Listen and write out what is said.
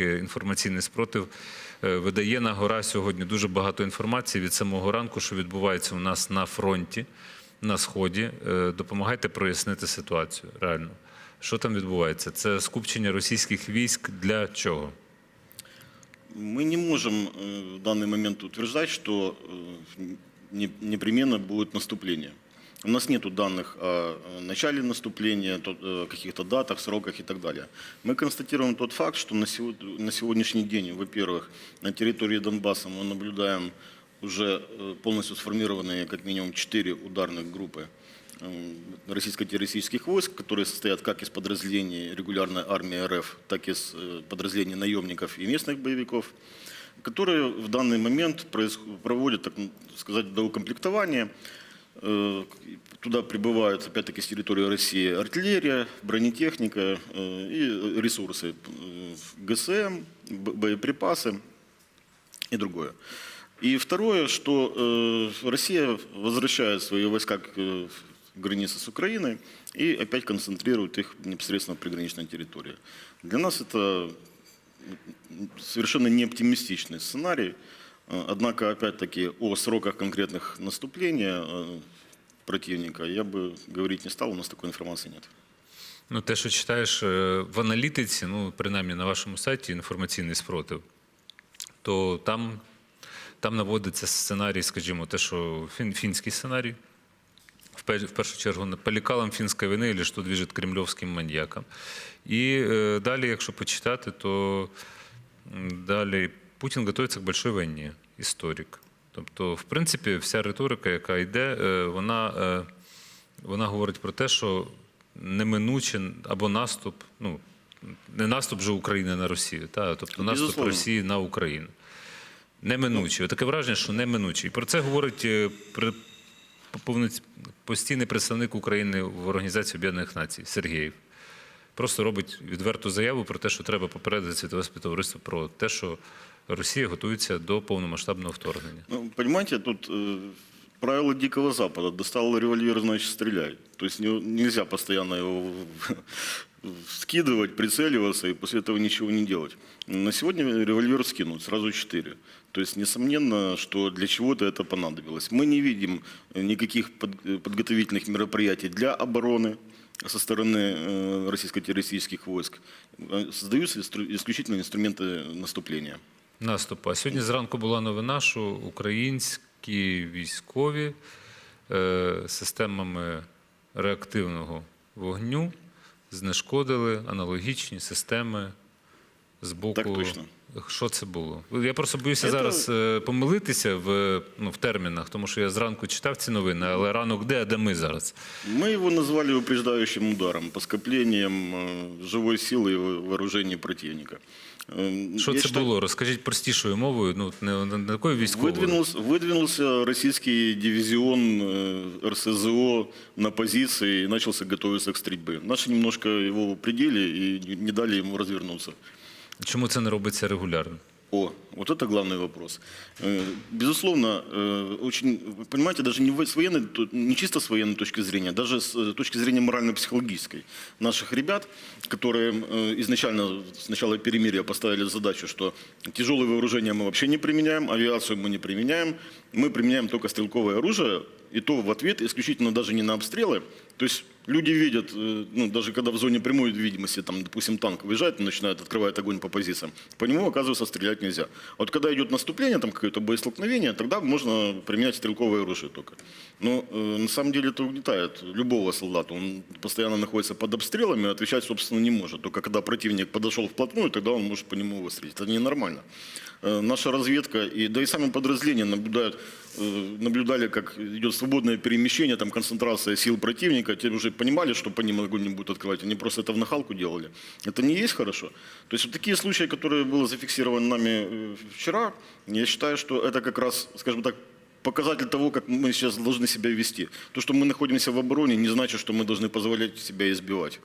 Е, Інформаційний спротив е, видає на гора сьогодні дуже багато інформації від самого ранку, що відбувається у нас на фронті, на сході. Е, Допомагайте прояснити ситуацію. Реально, що там відбувається? Це скупчення російських військ для чого? Мы не можем э, в данный момент утверждать, что э, не- непременно будет наступление. У нас нет данных о э, начале наступления, э, каких-то датах, сроках и так далее. Мы констатируем тот факт, что на сего- на сегодняшний день, во-первых, на территории Донбасса мы наблюдаем уже э, полностью сформированные как минимум четыре ударных группы российско-террористических войск, которые состоят как из подразделений регулярной армии РФ, так и из подразделений наемников и местных боевиков, которые в данный момент проводят, так сказать, доукомплектование. Э, Туда прибывают, опять-таки, с территории России артиллерия, бронетехника э, и ресурсы, э, ГСМ, б- боеприпасы и другое. И второе, что э, Россия возвращает свои войска к э, границе с Украиной и опять концентрирует их непосредственно в приграничной территории. Для нас это совершенно не оптимистичный сценарий. Э, Однако, опять-таки, о сроках конкретных наступления э, противника я бы говорить не стал, у нас такой информации нет. Ну, те, що читаєш е, в аналітиці, ну, принаймні на вашому сайті інформаційний спротив, то там, там наводиться сценарій, скажімо, те, що фін, фінський сценарій, в, пер- в першу чергу, на- по лекалам фінської війни, або що движет кремльовським маньякам. І е, далі, якщо почитати, то м, далі Путін готується к большой війні, історик. Тобто, в принципі, вся риторика, яка йде, е, вона, е, вона говорить про те, що неминуче або наступ, ну не наступ же України на Росію, та, тобто наступ Безусловно. Росії на Україну. Неминучий. Таке враження, що неминучий. І про це говорить е, постійний представник України в Організації Об'єднаних Націй Сергієв. Просто робить відверту заяву про те, що треба попередити світове співтовариство про те, що Росія готується до повномасштабного вторгнення. Ну, понимаете, тут э, правило Дикого Запада. Достал револьвер, значит, стреляй. То есть не- нельзя постоянно его скидывать, прицеливаться и после этого ничего не делать. На сегодня револьвер скинут, сразу четыре. То есть, несомненно, что для чего-то это понадобилось. Мы не видим э, никаких под- э, подготовительных мероприятий для обороны со стороны э, российско-террористических войск. Э, Создаются инстру- исключительно инструменты наступления. наступу. А сьогодні зранку була новина, що українські військові е, системами реактивного вогню знешкодили аналогічні системи з боку. Так точно. Що це було? Я просто боюся Це- зараз е, помилитися в, ну, в термінах, тому що я зранку читав ці новини, але ранок де, а де ми зараз? Мы его назвали упреждающим ударом по скоплениям э, живой силы и во- вооружений противника. Э, Що я це считаю, було? Розкажіть простішою мовою, ну не, не, не такою військовою. Выдвинулся, выдвинулся российский дивизион э, РСЗО на позиции и начался готовиться к стрельбе. Наши немножко его упредили и не- не дали ему развернуться. Чому це не робиться регулярно? О, вот это главный вопрос. Э, Безусловно, э, очень, вы понимаете, даже не, в- с военной, то- не чисто с военной точки зрения, даже с э, точки зрения морально-психологической наших ребят, которые э, изначально с начала перемирия поставили задачу, что тяжелое вооружение мы вообще не применяем, авиацию мы не применяем, мы применяем только стрелковое оружие, и то в ответ исключительно даже не на обстрелы. То есть люди видят, э, ну, даже когда в зоне прямой видимости, там, допустим, танк выезжает начинает, открывает огонь по позициям, по нему, оказывается, стрелять нельзя. А вот когда идет наступление, там какое-то боестолкновение, тогда можно применять стрелковое оружие только. Но э, на самом деле это угнетает любого солдата. Он постоянно находится под обстрелами, а отвечать, собственно, не может. Только когда противник подошел вплотную, тогда он может по нему выстрелить. Это ненормально. Э, Наша разведка, и, да и сами подразделения наблюдают, наблюдали, как идет свободное перемещение, там концентрация сил противника, те уже понимали, что по ним огонь не будут открывать, они просто это в нахалку делали. Это не есть хорошо. То есть вот такие случаи, которые было зафиксированы нами э, вчера, я считаю, что это как раз, скажем так, показатель того, как мы сейчас должны себя вести. То, что мы находимся в обороне, не значит, что мы должны позволять себя избивать.